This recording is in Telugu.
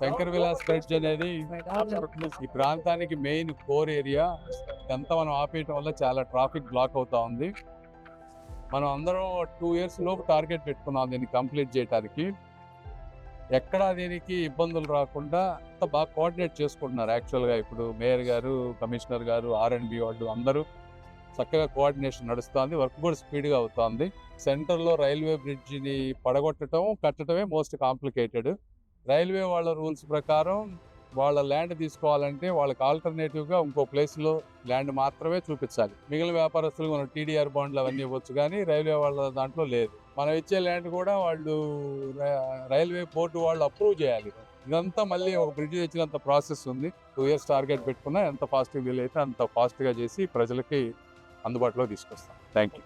శంకర్ విలాస్ బ్రిడ్జ్ అనేది ఈ ప్రాంతానికి మెయిన్ కోర్ ఏరియా. ఎంత మనం ఆపేయటం వల్ల చాలా ట్రాఫిక్ బ్లాక్ అవుతా ఉంది. మనం అందరం టూ ఇయర్స్ లోపు టార్గెట్ పెట్టుకున్నాం దీన్ని కంప్లీట్ చేయడానికి ఎక్కడా దీనికి ఇబ్బందులు రాకుండా అంత బాగా కోఆర్డినేట్ చేసుకుంటున్నారు యాక్చువల్గా ఇప్పుడు మేయర్ గారు కమిషనర్ గారు ఆర్ అండ్ బి వాళ్ళు అందరూ చక్కగా కోఆర్డినేషన్ నడుస్తుంది వర్క్ కూడా స్పీడ్గా అవుతుంది. సెంటర్లో రైల్వే బ్రిడ్జిని పడగొట్టడం కట్టడమే మోస్ట్ కాంప్లికేటెడ్. రైల్వే వాళ్ళ రూల్స్ ప్రకారం వాళ్ళ ల్యాండ్ తీసుకోవాలంటే వాళ్ళకి ఆల్టర్నేటివ్గా ఇంకో ప్లేస్లో ల్యాండ్ మాత్రమే చూపించాలి. మిగిలిన వ్యాపారస్తులు మనం టీడీఆర్ బాండ్లు అవన్నీ ఇవ్వచ్చు కానీ రైల్వే వాళ్ళ దాంట్లో లేదు. మనం ఇచ్చే ల్యాండ్ కూడా వాళ్ళు రైల్వే బోర్డు వాళ్ళు అప్రూవ్ చేయాలి. ఇదంతా మళ్ళీ ఒక బ్రిడ్జ్ తెచ్చినంత ప్రాసెస్ ఉంది. టూ ఇయర్స్ టార్గెట్ పెట్టుకున్నా ఎంత ఫాస్ట్గా వీలైతే అంత ఫాస్ట్గా చేసి ప్రజలకి అందుబాటులో తీసుకొస్తాం. Thank you